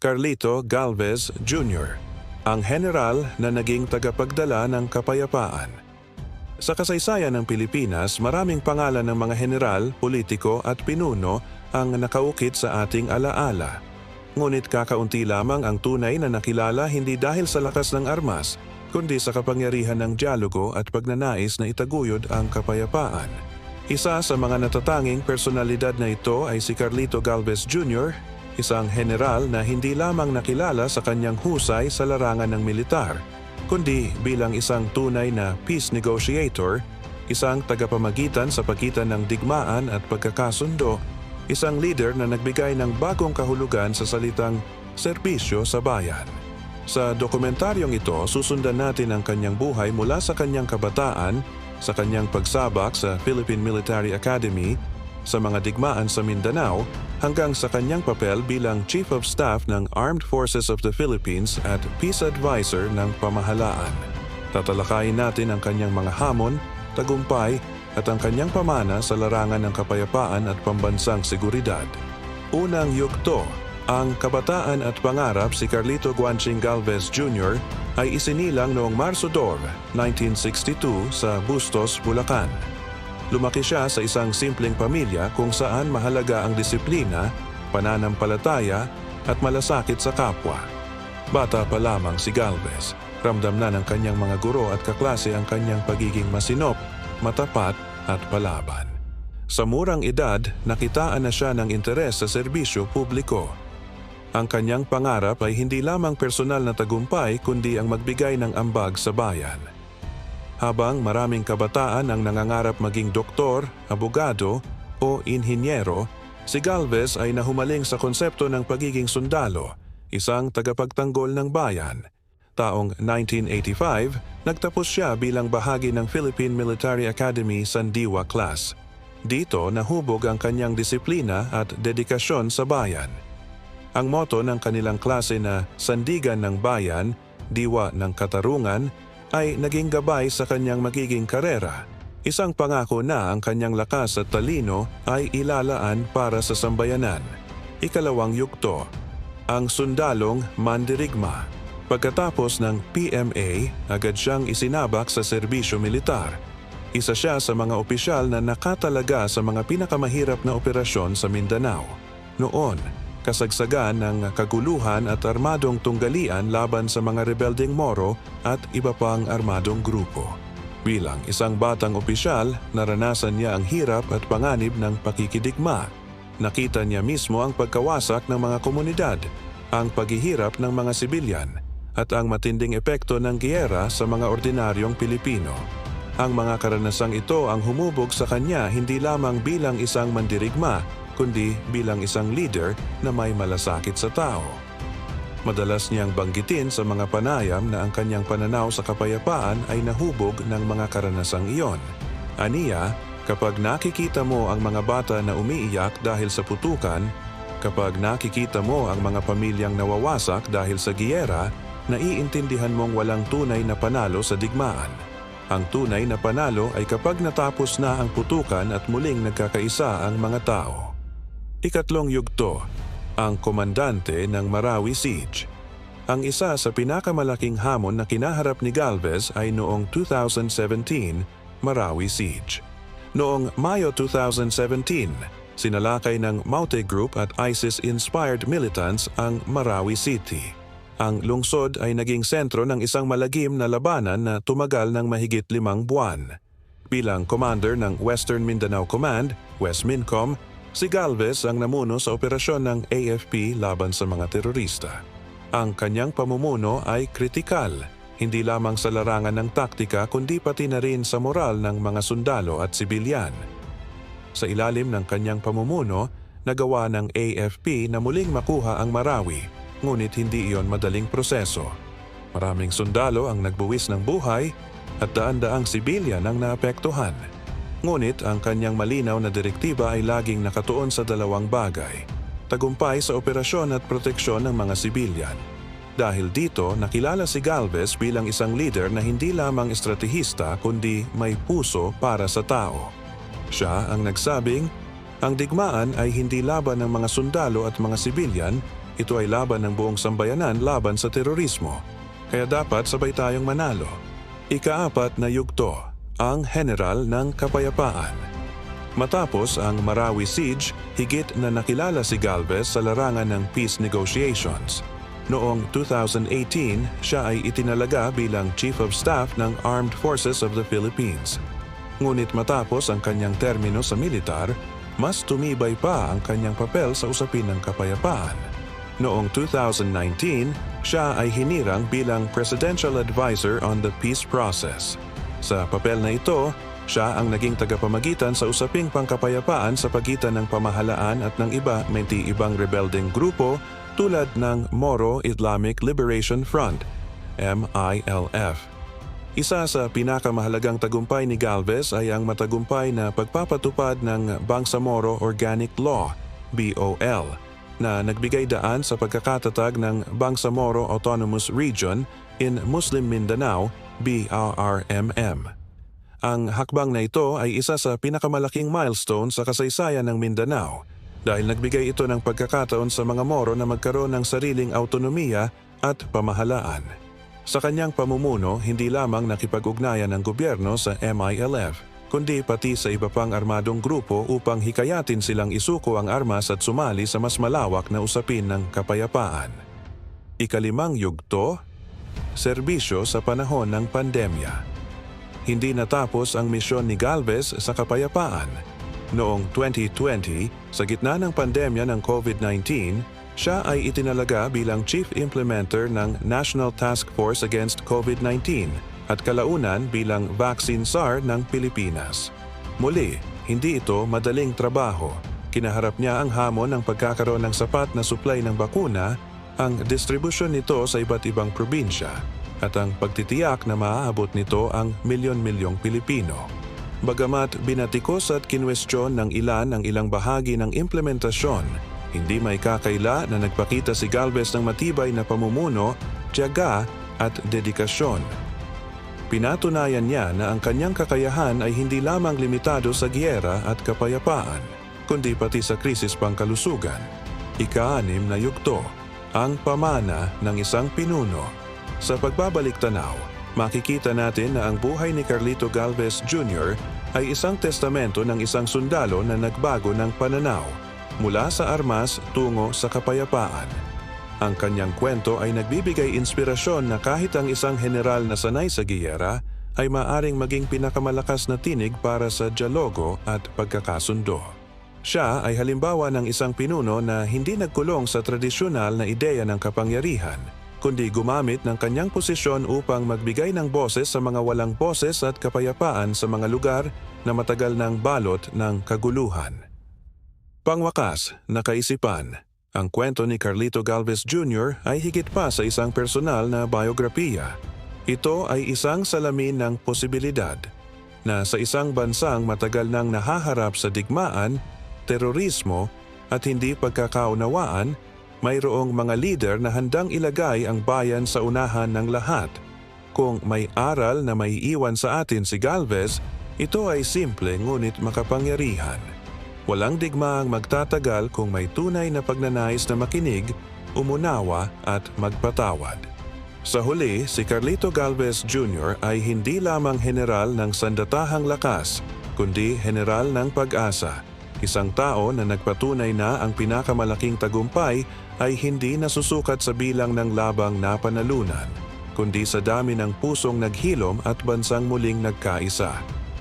Carlito Galvez Jr., ang general na naging tagapagdala ng kapayapaan. Sa kasaysayan ng Pilipinas, maraming pangalan ng mga general, politiko at pinuno ang nakaukit sa ating alaala. Ngunit kakaunti lamang ang tunay na nakilala hindi dahil sa lakas ng armas, kundi sa kapangyarihan ng dialogo at pagnanais na itaguyod ang kapayapaan. Isa sa mga natatanging personalidad na ito ay si Carlito Galvez Jr., isang general na hindi lamang nakilala sa kanyang husay sa larangan ng militar, kundi bilang isang tunay na peace negotiator, isang tagapamagitan sa pagitan ng digmaan at pagkakasundo, isang leader na nagbigay ng bagong kahulugan sa salitang serbisyo sa bayan. Sa dokumentaryong ito, susundan natin ang kanyang buhay mula sa kanyang kabataan, sa kanyang pagsabak sa Philippine Military Academy, sa mga digmaan sa Mindanao, hanggang sa kanyang papel bilang Chief of Staff ng Armed Forces of the Philippines at Peace Advisor ng Pamahalaan. Tatalakayin natin ang kanyang mga hamon, tagumpay, at ang kanyang pamana sa larangan ng kapayapaan at pambansang seguridad. Unang yugto, ang kabataan at pangarap si Carlito Guanching Galvez Jr. ay isinilang noong Marso 2, 1962 sa Bustos, Bulacan. Lumaki siya sa isang simpleng pamilya kung saan mahalaga ang disiplina, pananampalataya at malasakit sa kapwa. Bata pa lamang si Galvez, ramdam na ng kanyang mga guro at kaklase ang kanyang pagiging masinop, matapat at palaban. Sa murang edad, nakitaan na siya ng interes sa serbisyo publiko. Ang kanyang pangarap ay hindi lamang personal na tagumpay kundi ang magbigay ng ambag sa bayan. Habang maraming kabataan ang nangangarap maging doktor, abogado o inhinyero, si Galvez ay nahumaling sa konsepto ng pagiging sundalo, isang tagapagtanggol ng bayan. Taong 1985, nagtapos siya bilang bahagi ng Philippine Military Academy Sandiwa Class. Dito nahubog ang kanyang disiplina at dedikasyon sa bayan. Ang moto ng kanilang klase na Sandigan ng Bayan, Diwa ng Katarungan, ay naging gabay sa kanyang magiging karera. Isang pangako na ang kanyang lakas at talino ay ilalaan para sa sambayanan. Ikalawang yugto, ang sundalong mandirigma. Pagkatapos ng PMA, agad siyang isinabak sa serbisyo militar. Isa siya sa mga opisyal na nakatalaga sa mga pinakamahirap na operasyon sa Mindanao. Noon, kasagsagan ng kaguluhan at armadong tunggalian laban sa mga rebelding Moro at iba pang armadong grupo. Bilang isang batang opisyal, naranasan niya ang hirap at panganib ng pakikidigma. Nakita niya mismo ang pagkawasak ng mga komunidad, ang paghihirap ng mga sibilyan, at ang matinding epekto ng giyera sa mga ordinaryong Pilipino. Ang mga karanasang ito ang humubog sa kanya hindi lamang bilang isang mandirigma, kundi bilang isang leader na may malasakit sa tao. Madalas niyang banggitin sa mga panayam na ang kanyang pananaw sa kapayapaan ay nahubog ng mga karanasang iyon. Aniya, kapag nakikita mo ang mga bata na umiiyak dahil sa putukan, kapag nakikita mo ang mga pamilyang nawawasak dahil sa giyera, naiintindihan mong walang tunay na panalo sa digmaan. Ang tunay na panalo ay kapag natapos na ang putukan at muling nagkakaisa ang mga tao. Ikatlong yugto, ang komandante ng Marawi Siege. Ang isa sa pinakamalaking hamon na kinaharap ni Galvez ay noong 2017, Marawi Siege. Noong Mayo 2017, sinalakay ng Maute Group at ISIS-inspired militants ang Marawi City. Ang lungsod ay naging sentro ng isang malagim na labanan na tumagal ng mahigit limang buwan. Bilang commander ng Western Mindanao Command, West Mincom, si Galvez ang namuno sa operasyon ng AFP laban sa mga terorista. Ang kanyang pamumuno ay kritikal, hindi lamang sa larangan ng taktika kundi pati na rin sa moral ng mga sundalo at sibilyan. Sa ilalim ng kanyang pamumuno, nagawa ng AFP na muling makuha ang Marawi ngunit hindi iyon madaling proseso. Maraming sundalo ang nagbuwis ng buhay at daan-daang sibilyan ang naapektuhan. Ngunit ang kanyang malinaw na direktiba ay laging nakatuon sa dalawang bagay. Tagumpay sa operasyon at proteksyon ng mga sibilyan. Dahil dito, nakilala si Galvez bilang isang leader na hindi lamang estratehista kundi may puso para sa tao. Siya ang nagsabing, ang digmaan ay hindi laban ng mga sundalo at mga sibilyan, ito ay laban ng buong sambayanan laban sa terorismo. Kaya dapat sabay tayong manalo. Ikaapat na yugto, ang General ng Kapayapaan. Matapos ang Marawi Siege, higit na nakilala si Galvez sa larangan ng peace negotiations. Noong 2018, siya ay itinalaga bilang Chief of Staff ng Armed Forces of the Philippines. Ngunit matapos ang kanyang termino sa militar, mas tumibay pa ang kanyang papel sa usapin ng kapayapaan. Noong 2019, siya ay hinirang bilang Presidential Advisor on the Peace Process. Sa papel na ito, siya ang naging tagapamagitan sa usaping pangkapayapaan sa pagitan ng pamahalaan at ng iba may ibang rebelding grupo tulad ng Moro Islamic Liberation Front, MILF. Isa sa pinakamahalagang tagumpay ni Galvez ay ang matagumpay na pagpapatupad ng Bangsamoro Organic Law, BOL, na nagbigay daan sa pagkakatatag ng Bangsamoro Autonomous Region in Muslim Mindanao, BRRMM. Ang hakbang na ito ay isa sa pinakamalaking milestone sa kasaysayan ng Mindanao dahil nagbigay ito ng pagkakataon sa mga Moro na magkaroon ng sariling autonomiya at pamahalaan. Sa kanyang pamumuno, hindi lamang nakipag-ugnayan ng gobyerno sa MILF, kundi pati sa iba pang armadong grupo upang hikayatin silang isuko ang armas at sumali sa mas malawak na usapin ng kapayapaan. Ikalimang yugto, serbisyo sa panahon ng pandemya. Hindi natapos ang misyon ni Galvez sa kapayapaan. Noong 2020, sa gitna ng pandemya ng COVID-19, siya ay itinalaga bilang Chief Implementer ng National Task Force Against COVID-19 at kalaunan bilang Vaccine SAR ng Pilipinas. Muli, hindi ito madaling trabaho. Kinaharap niya ang hamon ng pagkakaroon ng sapat na supply ng bakuna, ang distribusyon nito sa iba't ibang probinsya, at ang pagtitiyak na maaabot nito ang milyon-milyong Pilipino. Bagamat binatikos at kinwestiyon ng ilan ang ilang bahagi ng implementasyon, hindi may kakaila na nagpakita si Galvez ng matibay na pamumuno, tiyaga at dedikasyon. Pinatunayan niya na ang kanyang kakayahan ay hindi lamang limitado sa giyera at kapayapaan, kundi pati sa krisis pangkalusugan. Ika-anim na yugto, ang pamana ng isang pinuno. Sa pagbabalik tanaw, makikita natin na ang buhay ni Carlito Galvez Jr. ay isang testamento ng isang sundalo na nagbago ng pananaw mula sa armas tungo sa kapayapaan. Ang kanyang kwento ay nagbibigay inspirasyon na kahit ang isang general na sanay sa giyera ay maaring maging pinakamalakas na tinig para sa dialogo at pagkakasundo. Siya ay halimbawa ng isang pinuno na hindi nagkulong sa tradisyonal na ideya ng kapangyarihan, kundi gumamit ng kanyang posisyon upang magbigay ng boses sa mga walang boses at kapayapaan sa mga lugar na matagal ng balot ng kaguluhan. Pangwakas, nakaisipan. Ang kwento ni Carlito Galvez Jr. ay higit pa sa isang personal na biografiya. Ito ay isang salamin ng posibilidad na sa isang bansang matagal nang nahaharap sa digmaan, terorismo at hindi pagkakaunawaan, mayroong mga lider na handang ilagay ang bayan sa unahan ng lahat. Kung may aral na may iwan sa atin si Galvez, ito ay simple ngunit makapangyarihan. Walang digmaang magtatagal kung may tunay na pagnanais na makinig, umunawa at magpatawad. Sa huli, si Carlito Galvez Jr. ay hindi lamang general ng sandatahang lakas, kundi general ng pag-asa. Isang tao na nagpatunay na ang pinakamalaking tagumpay ay hindi nasusukat sa bilang ng labang napanalunan, kundi sa dami ng pusong naghilom at bansang muling nagkaisa.